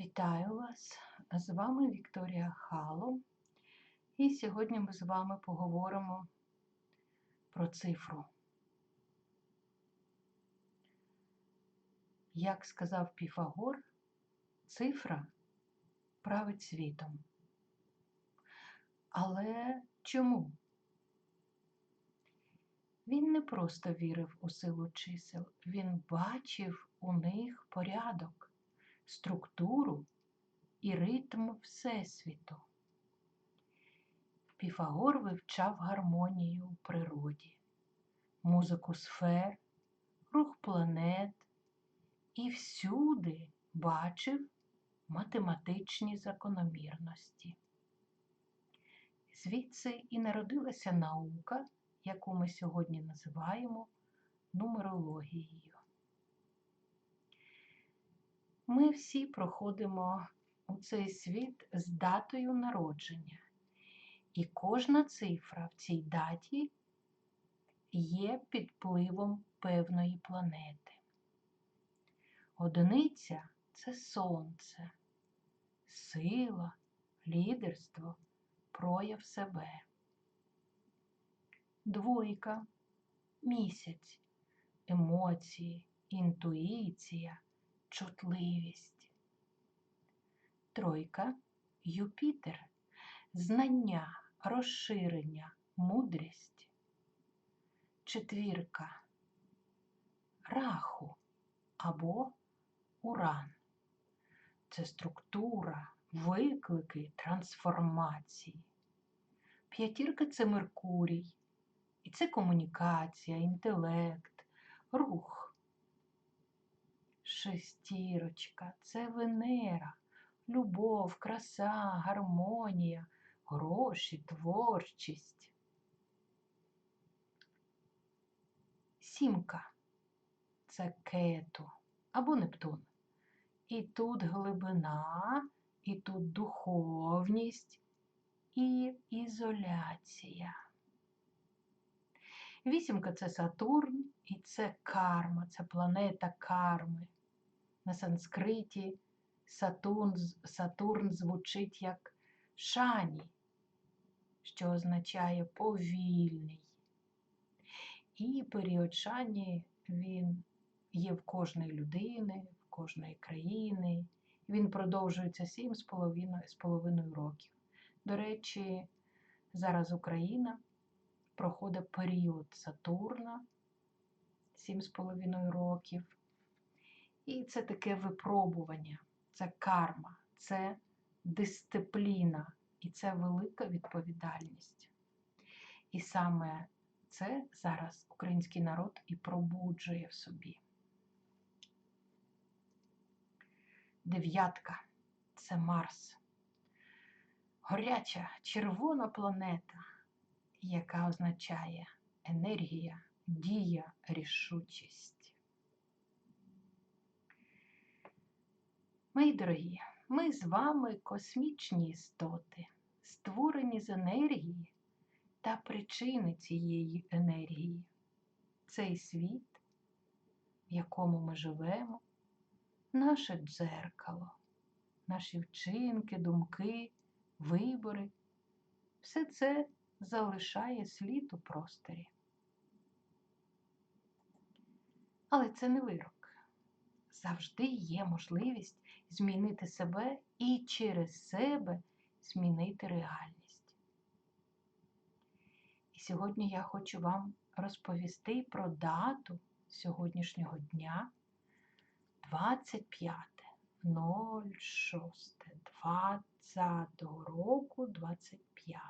Вітаю вас! З вами Вікторія Хало. І сьогодні ми з вами поговоримо про цифру. Як сказав Піфагор, цифра править світом. Але чому? Він не просто вірив у силу чисел, він бачив у них порядок, структуру і ритм Всесвіту. Піфагор вивчав гармонію у природі, музику сфер, рух планет і всюди бачив математичні закономірності. Звідси і народилася наука, яку ми сьогодні називаємо нумерологією. Ми всі проходимо у цей світ з датою народження, і кожна цифра в цій даті є під впливом певної планети. Одиниця це сонце, сила, лідерство, прояв себе. Двойка місяць, емоції, інтуїція, чутливість. Тройка Юпітер, знання, розширення, мудрість. Четвірка раху або уран. Це структура, виклики, трансформації. П'ятірка це Меркурій. І це комунікація, інтелект, рух. Шестірочка це Венера, любов, краса, гармонія, гроші, творчість. Сімка це кету або Нептун. І тут глибина, і тут духовність і ізоляція. Вісімка це Сатурн і це карма, це планета карми. На санскриті Сатурн, Сатурн звучить як шані, що означає повільний. І період шані він є в кожної людини, в кожної країни. Він продовжується 7,5 років. До речі, зараз Україна проходить період Сатурна 7,5 років. І це таке випробування, це карма, це дисципліна і це велика відповідальність. І саме це зараз український народ і пробуджує в собі. Дев'ятка це Марс. Горяча червона планета, яка означає енергія, дія, рішучість. Мої дорогі, ми з вами космічні істоти, створені з енергії та причини цієї енергії. Цей світ, в якому ми живемо, наше дзеркало, наші вчинки, думки, вибори, все це залишає слід у просторі. Але це не вирок. Завжди є можливість змінити себе і через себе змінити реальність. І сьогодні я хочу вам розповісти про дату сьогоднішнього дня 25.06.20 року 25.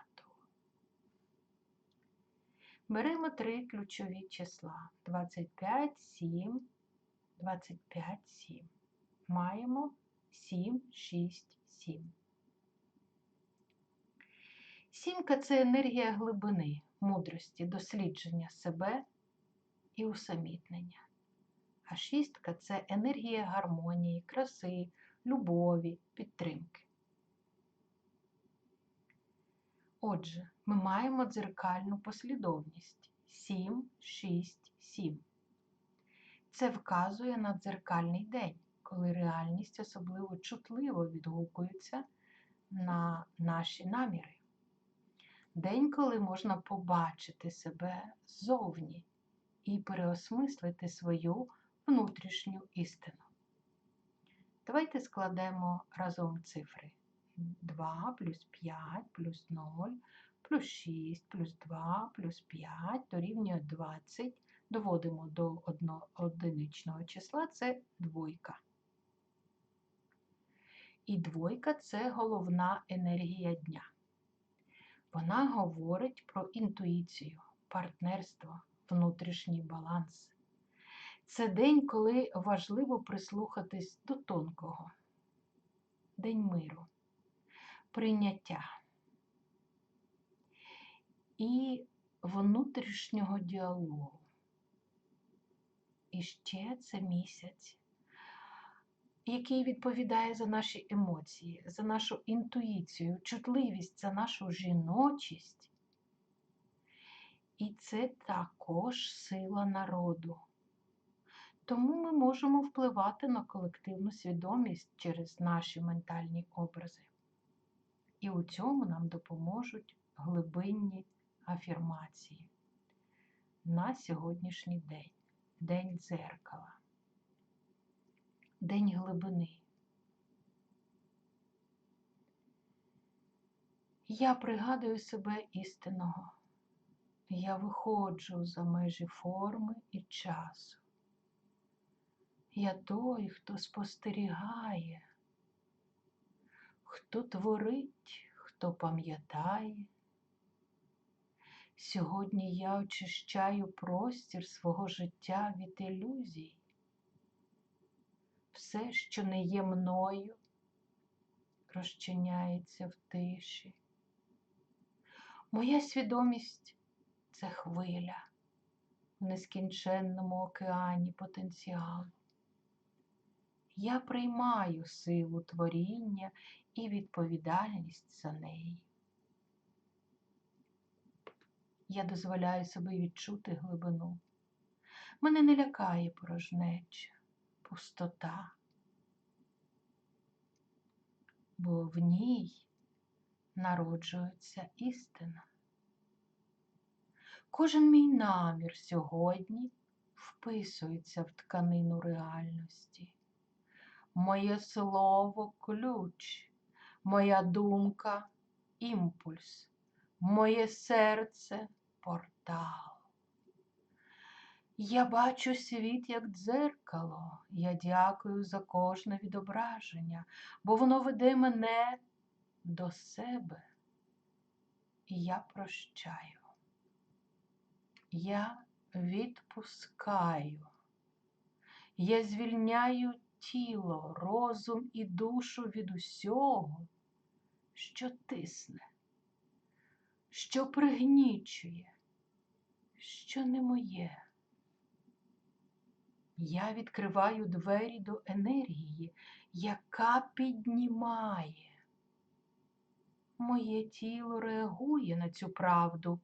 Беремо три ключові числа 25, 7, 25, 7. Маємо 7, 6, 7. Сімка це енергія глибини, мудрості, дослідження себе і усамітнення. А шістка це енергія гармонії, краси, любові, підтримки. Отже, ми маємо дзеркальну послідовність 7, 6, 7. Це вказує на дзеркальний день, коли реальність особливо чутливо відгукується на наші наміри. День, коли можна побачити себе ззовні і переосмислити свою внутрішню істину. Давайте складемо разом цифри. 2 плюс 5 плюс 0 плюс 6 плюс 2 плюс 5 дорівнює 20. Доводимо до одно- одиничного числа це двойка. І двойка це головна енергія дня. Вона говорить про інтуїцію, партнерство, внутрішній баланс. Це день, коли важливо прислухатись до тонкого. День миру, прийняття і внутрішнього діалогу. І ще це місяць, який відповідає за наші емоції, за нашу інтуїцію, чутливість, за нашу жіночість. І це також сила народу. Тому ми можемо впливати на колективну свідомість через наші ментальні образи. І у цьому нам допоможуть глибинні афірмації на сьогоднішній день. День дзеркала, день глибини. Я пригадую себе істинного. Я виходжу за межі форми і часу. Я той, хто спостерігає, хто творить, хто пам'ятає. Сьогодні я очищаю простір свого життя від ілюзій. Все, що не є мною, розчиняється в тиші. Моя свідомість це хвиля в нескінченному океані потенціалу. Я приймаю силу творіння і відповідальність за неї. Я дозволяю собі відчути глибину. Мене не лякає порожнеча, пустота, бо в ній народжується істина. Кожен мій намір сьогодні вписується в тканину реальності. Моє слово ключ, моя думка імпульс, моє серце портал. Я бачу світ як дзеркало. Я дякую за кожне відображення, бо воно веде мене до себе. І я прощаю. Я відпускаю. Я звільняю тіло, розум і душу від усього, що тисне, що пригнічує, що не моє. Я відкриваю двері до енергії, яка піднімає. Моє тіло реагує на цю правду,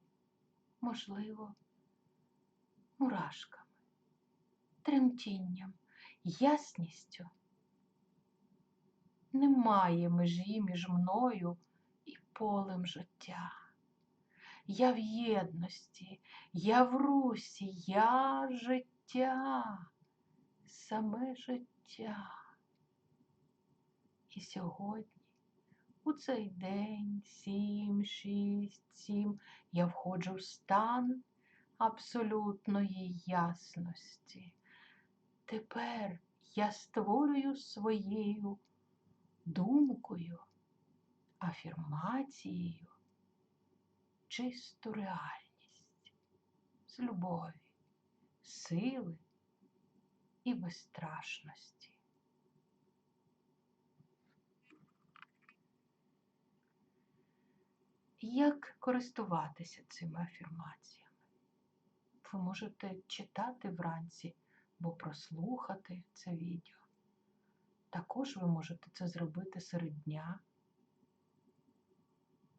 можливо, мурашками, тремтінням, ясністю. Немає межі між мною і полем життя. Я в єдності, я в русі, я життя, саме життя. І сьогодні, у цей день, сім, шість, сім, я входжу в стан абсолютної ясності. Тепер я створюю своєю думкою, афірмацією чисту реальність з любові, сили і безстрашності. Як користуватися цими афірмаціями? Ви можете читати вранці або прослухати це відео. Також ви можете це зробити серед дня.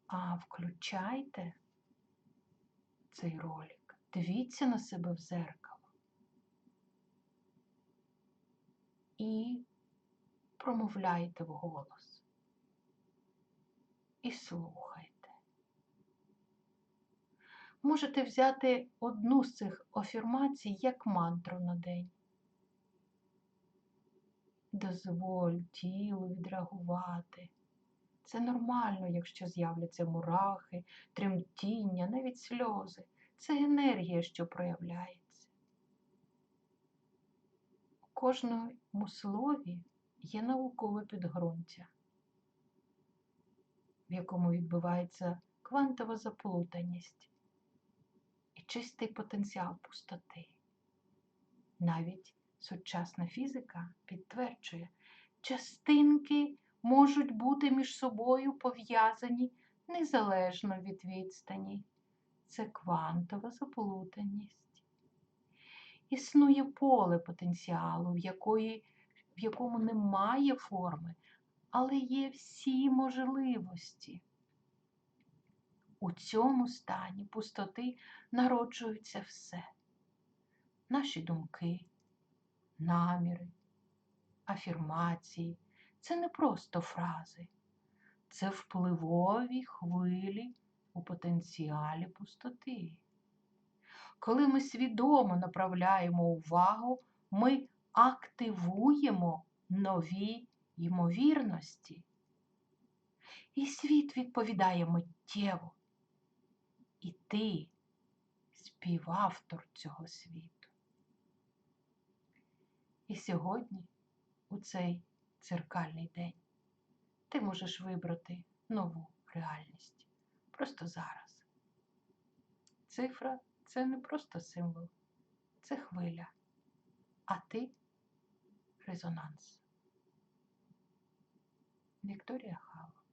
А включайте цей ролик, дивіться на себе в зеркало і промовляйте вголос і слухайте. Можете взяти одну з цих афірмацій як мантру на день. Дозволь тілу відреагувати. Це нормально, якщо з'являться мурахи, тремтіння, навіть сльози. Це енергія, що проявляється. Кожному слові є наукове підґрунтя, в якому відбувається квантова заплутаність і чистий потенціал пустоти. Навіть сучасна фізика підтверджує, частинки можуть бути між собою пов'язані незалежно від відстані. Це квантова заплутаність. Існує поле потенціалу, в, якої, в якому немає форми, але є всі можливості. У цьому стані пустоти народжується все. Наші думки, наміри, афірмації це не просто фрази, це впливові хвилі у потенціалі пустоти. Коли ми свідомо направляємо увагу, ми активуємо нові ймовірності. І світ відповідає миттєво. І ти співавтор цього світу. І сьогодні, у цей церкальний день, ти можеш вибрати нову реальність. Просто зараз. Цифра це не просто символ, це хвиля, а ти резонанс. Вікторія Хава